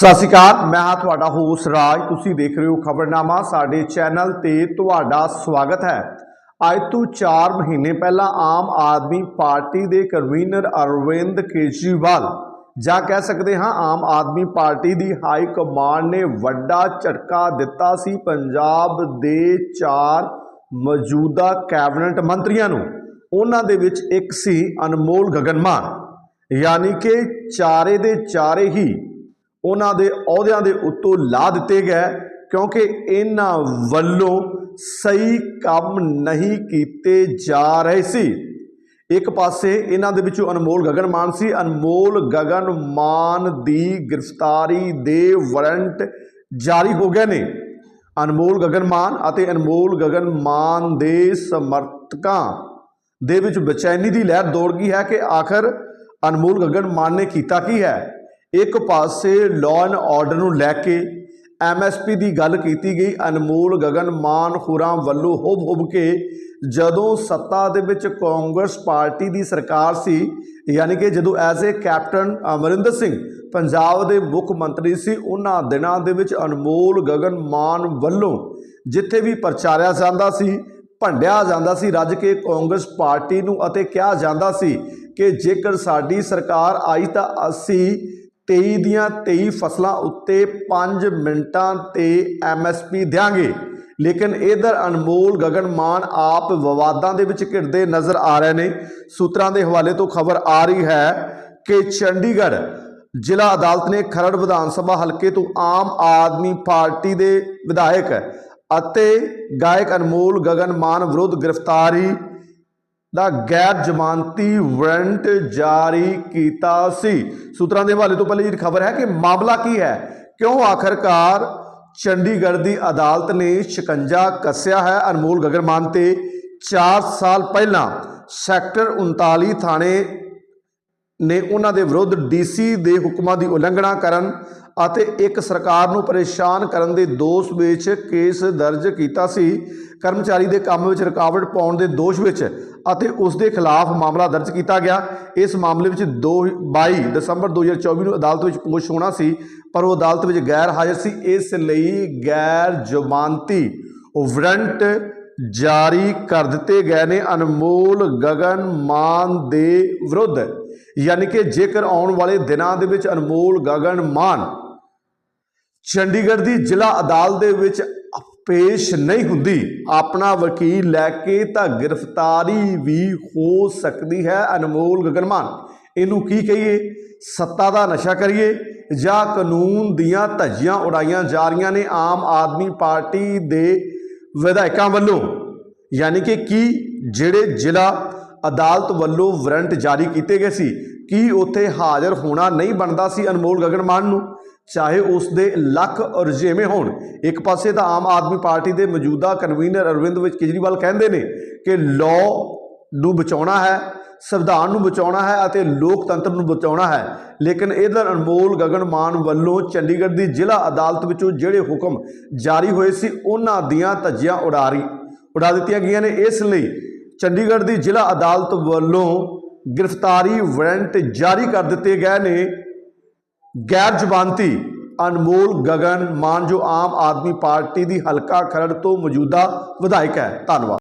ਸਤਿ ਸ਼੍ਰੀ ਅਕਾਲ, ਮੈਂ ਹਾਂ ਤੁਹਾਡਾ ਹੋਸ ਰਾਜ। ਤੁਸੀਂ ਦੇਖ ਰਹੇ ਹੋ ਖਬਰਨਾਮਾ, ਸਾਡੇ ਚੈਨਲ ਤੇ ਤੁਹਾਡਾ ਸਵਾਗਤ ਹੈ। ਅੱਜ ਤੋਂ 4 ਮਹੀਨੇ ਪਹਿਲਾਂ ਆਮ ਆਦਮੀ ਪਾਰਟੀ ਦੇ ਕਨਵੀਨਰ ਅਰਵਿੰਦ ਕੇਜਰੀਵਾਲ, ਜਾਂ ਕਹਿ ਸਕਦੇ ਹਾਂ ਆਮ ਆਦਮੀ ਪਾਰਟੀ ਦੀ ਹਾਈ ਕਮਾਂਡ ਨੇ ਵੱਡਾ ਝਟਕਾ ਦਿੱਤਾ ਸੀ ਪੰਜਾਬ ਦੇ ਚਾਰ ਮੌਜੂਦਾ ਕੈਬਨਿਟ ਮੰਤਰੀਆਂ ਨੂੰ। ਉਹਨਾਂ ਦੇ ਵਿੱਚ ਇੱਕ ਸੀ ਅਨਮੋਲ ਗਗਨਮਾਨ, ਯਾਨੀ ਕਿ ਚਾਰੇ ਦੇ ਚਾਰੇ ਹੀ ਉਹਨਾਂ ਦੇ ਅਹੁਦਿਆਂ ਦੇ ਉੱਤੋਂ ਲਾ ਦਿੱਤੇ ਗਏ ਕਿਉਂਕਿ ਇਹਨਾਂ ਵੱਲੋਂ ਸਹੀ ਕੰਮ ਨਹੀਂ ਕੀਤੇ ਜਾ ਰਹੇ ਸੀ। ਇੱਕ ਪਾਸੇ ਇਹਨਾਂ ਦੇ ਵਿੱਚੋਂ ਅਨਮੋਲ ਗਗਨ ਮਾਨ ਸੀ। ਅਨਮੋਲ ਗਗਨ ਮਾਨ ਦੀ ਗ੍ਰਿਫਤਾਰੀ ਦੇ ਵਾਰੰਟ ਜਾਰੀ ਹੋ ਗਏ ਨੇ। ਅਨਮੋਲ ਗਗਨ ਮਾਨ ਅਤੇ ਅਨਮੋਲ ਗਗਨ ਮਾਨ ਦੇ ਸਮਰਥਕਾਂ ਦੇ ਵਿੱਚ ਬੇਚੈਨੀ ਦੀ ਲਹਿਰ ਦੌੜ ਗਈ ਹੈ ਕਿ ਆਖਰ ਅਨਮੋਲ ਗਗਨ ਮਾਨ ਨੇ ਕੀਤਾ ਕੀ ਹੈ? ਇੱਕ ਪਾਸੇ ਲਾਅ ਐਂਡ ਆਰਡਰ ਨੂੰ ਲੈ ਕੇ ਐਮਐਸਪੀ ਦੀ ਗੱਲ ਕੀਤੀ ਗਈ, ਅਨਮੋਲ ਗਗਨ ਮਾਨ ਹੋਰਾਂ ਵੱਲੋਂ ਹੁਬ ਹੁਬ ਕੇ ਜਦੋਂ ਸੱਤਾ ਦੇ ਵਿੱਚ ਕਾਂਗਰਸ ਪਾਰਟੀ ਦੀ ਸਰਕਾਰ ਸੀ, ਯਾਨੀ ਕਿ ਜਦੋਂ as a captain Amarinder Singh Punjab ਦੇ ਮੁੱਖ ਮੰਤਰੀ ਸੀ, ਉਹਨਾਂ ਦਿਨਾਂ ਦੇ ਵਿੱਚ ਅਨਮੋਲ ਗਗਨ ਮਾਨ ਵੱਲੋਂ ਜਿੱਥੇ ਵੀ ਪ੍ਰਚਾਰਿਆ ਜਾਂਦਾ ਸੀ, ਭੰਡਿਆ ਜਾਂਦਾ ਸੀ, ਰੱਜ ਕੇ ਕਾਂਗਰਸ ਪਾਰਟੀ ਨੂੰ ਅਤੇ ਕਿਹਾ ਜਾਂਦਾ ਸੀ ਕਿ ਜੇਕਰ ਸਾਡੀ ਸਰਕਾਰ ਆਈ ਤਾਂ ਅਸੀਂ 23 ਦੀਆਂ 23 ਫਸਲਾਂ ਉੱਤੇ 5 ਮਿੰਟਾਂ ਤੇ ਐਮਐਸਪੀ ਦਿਆਂਗੇ। ਲੇਕਿਨ ਇਧਰ ਅਨਮੋਲ ਗਗਨ ਮਾਨ ਆਪ ਵਿਵਾਦਾਂ ਦੇ ਵਿੱਚ ਘਿਰਦੇ ਨਜ਼ਰ ਆ ਰਹੇ ਨੇ। ਸੂਤਰਾਂ ਦੇ ਹਵਾਲੇ ਤੋਂ ਖਬਰ ਆ ਰਹੀ ਹੈ ਕਿ ਚੰਡੀਗੜ੍ਹ ਜ਼ਿਲ੍ਹਾ ਅਦਾਲਤ ਨੇ ਖਰੜ ਵਿਧਾਨ ਸਭਾ ਹਲਕੇ ਤੋਂ ਆਮ ਆਦਮੀ ਪਾਰਟੀ ਦੇ ਵਿਧਾਇਕ ਅਤੇ ਗਾਇਕ ਅਨਮੋਲ ਗਗਨ ਮਾਨ ਵਿਰੁੱਧ ਗ੍ਰਿਫਤਾਰੀ ਦਾ ਗੈਰ ਜ਼ਮਾਨਤੀ ਵਾਰੰਟ ਜਾਰੀ ਕੀਤਾ ਸੀ। ਸੂਤਰਾਂ ਦੇ ਹਵਾਲੇ ਤੋਂ ਪਹਿਲੇ ਇਹ ਖਬਰ ਹੈ ਕਿ ਮਾਮਲਾ ਕੀ ਹੈ? ਕਿਉਂ ਆਖਰਕਾਰ ਚੰਡੀਗੜ੍ਹ ਦੀ ਅਦਾਲਤ ਨੇ ਸ਼ਿਕੰਜਾ ਕੱਸਿਆ ਹੈ? ਅਨਮੋਲ ਗਗਨਮਾਨ ਤੇ 4 ਸਾਲ ਪਹਿਲਾਂ ਸੈਕਟਰ 39 ਥਾਣੇ ਨੇ ਉਹਨਾਂ ਦੇ ਵਿਰੁੱਧ ਡੀਸੀ ਦੇ ਹੁਕਮਾਂ ਦੀ ਉਲੰਘਣਾ ਕਰਨ ਅਤੇ ਇੱਕ ਸਰਕਾਰ ਨੂੰ ਪਰੇਸ਼ਾਨ ਕਰਨ ਦੇ ਦੋਸ਼ ਵਿੱਚ ਕੇਸ ਦਰਜ ਕੀਤਾ ਸੀ। ਕਰਮਚਾਰੀ ਦੇ ਕੰਮ ਵਿੱਚ ਰੁਕਾਵਟ ਪਾਉਣ ਦੇ ਦੋਸ਼ ਵਿੱਚ ਅਤੇ ਉਸ ਦੇ ਖਿਲਾਫ ਮਾਮਲਾ ਦਰਜ ਕੀਤਾ ਗਿਆ। ਇਸ ਮਾਮਲੇ ਵਿੱਚ 2 22 ਦਸੰਬਰ 2024 ਨੂੰ ਅਦਾਲਤ ਵਿੱਚ ਪੇਸ਼ ਹੋਣਾ ਸੀ, ਪਰ ਉਹ ਅਦਾਲਤ ਵਿੱਚ ਗੈਰ ਹਾਜ਼ਰ ਸੀ। ਇਸ ਲਈ ਗੈਰ ਜ਼ਮਾਨਤੀ ਵਾਰੰਟ ਜਾਰੀ ਕਰ ਦਿੱਤੇ ਗਏ ਨੇ। ਅਨਮੋਲ ਗਗਨ ਮਾਨ ਦੇ ਵਿਰੁੱਧ, ਯਾਨੀ ਕਿ ਜੇਕਰ ਆਉਣ ਵਾਲੇ ਦਿਨਾਂ ਦੇ ਵਿੱਚ ਅਨਮੋਲ ਗਗਨ ਮਾਨ ਚੰਡੀਗੜ੍ਹ ਦੀ ਜ਼ਿਲ੍ਹਾ ਅਦਾਲਤ ਦੇ ਵਿੱਚ ਪੇਸ਼ ਨਹੀਂ ਹੁੰਦੀ। ਆਪਣਾ ਵਕੀਲ ਲੈ ਕੇ ਤਾਂ ਗ੍ਰਿਫਤਾਰੀ ਵੀ ਹੋ ਸਕਦੀ ਹੈ ਅਨਮੋਲ ਗਗਨਮਾਨ। ਇਹਨੂੰ ਕੀ ਕਹੀਏ? ਸੱਤਾ ਦਾ ਨਸ਼ਾ ਕਰੀਏ ਜਾਂ ਕਾਨੂੰਨ ਦੀਆਂ ਧੱਜੀਆਂ ਉਡਾਈਆਂ ਜਾ ਰਹੀਆਂ ਨੇ ਆਮ ਆਦਮੀ ਪਾਰਟੀ ਦੇ ਵਿਧਾਇਕਾਂ ਵੱਲੋਂ? ਯਾਨੀ ਕਿ ਕੀ ਜਿਹੜੇ ਜ਼ਿਲ੍ਹਾ ਅਦਾਲਤ ਵੱਲੋਂ ਵਾਰੰਟ ਜਾਰੀ ਕੀਤੇ ਗਏ ਸੀ, ਕੀ ਉੱਥੇ ਹਾਜ਼ਰ ਹੋਣਾ ਨਹੀਂ ਬਣਦਾ ਸੀ ਅਨਮੋਲ ਗਗਨਮਾਨ ਨੂੰ? ਚਾਹੇ ਉਸ ਦੇ ਲੱਖ ਰਜੇਵੇਂ ਹੋਣ। ਇੱਕ ਪਾਸੇ ਤਾਂ ਆਮ ਆਦਮੀ ਪਾਰਟੀ ਦੇ ਮੌਜੂਦਾ ਕਨਵੀਨਰ ਅਰਵਿੰਦ ਵਿੱਚ ਕੇਜਰੀਵਾਲ ਕਹਿੰਦੇ ਨੇ ਕਿ ਲਾਅ ਨੂੰ ਬਚਾਉਣਾ ਹੈ, ਸੰਵਿਧਾਨ ਨੂੰ ਬਚਾਉਣਾ ਹੈ ਅਤੇ ਲੋਕਤੰਤਰ ਨੂੰ ਬਚਾਉਣਾ ਹੈ। ਲੇਕਿਨ ਇਧਰ ਅਨਮੋਲ ਗਗਨ ਮਾਨ ਵੱਲੋਂ ਚੰਡੀਗੜ੍ਹ ਦੀ ਜ਼ਿਲ੍ਹਾ ਅਦਾਲਤ ਵਿੱਚੋਂ ਜਿਹੜੇ ਹੁਕਮ ਜਾਰੀ ਹੋਏ ਸੀ, ਉਹਨਾਂ ਦੀਆਂ ਧੱਜੀਆਂ ਉਡਾਰੀ ਉਡਾ ਦਿੱਤੀਆਂ ਗਈਆਂ ਨੇ। ਇਸ ਲਈ ਚੰਡੀਗੜ੍ਹ ਦੀ ਜ਼ਿਲ੍ਹਾ ਅਦਾਲਤ ਵੱਲੋਂ ਗ੍ਰਿਫਤਾਰੀ ਵਾਰੰਟ ਜਾਰੀ ਕਰ ਦਿੱਤੇ ਗਏ ਨੇ। ਗੈਰ ਜ਼ਬਾਨਤੀ, ਅਨਮੋਲ, ਗਗਨ ਮਾਨ ਜੋ ਆਮ ਆਦਮੀ ਪਾਰਟੀ ਦੀ ਹਲਕਾ ਖਰੜ ਤੋਂ ਮੌਜੂਦਾ ਵਿਧਾਇਕ ਹੈ। ਧੰਨਵਾਦ।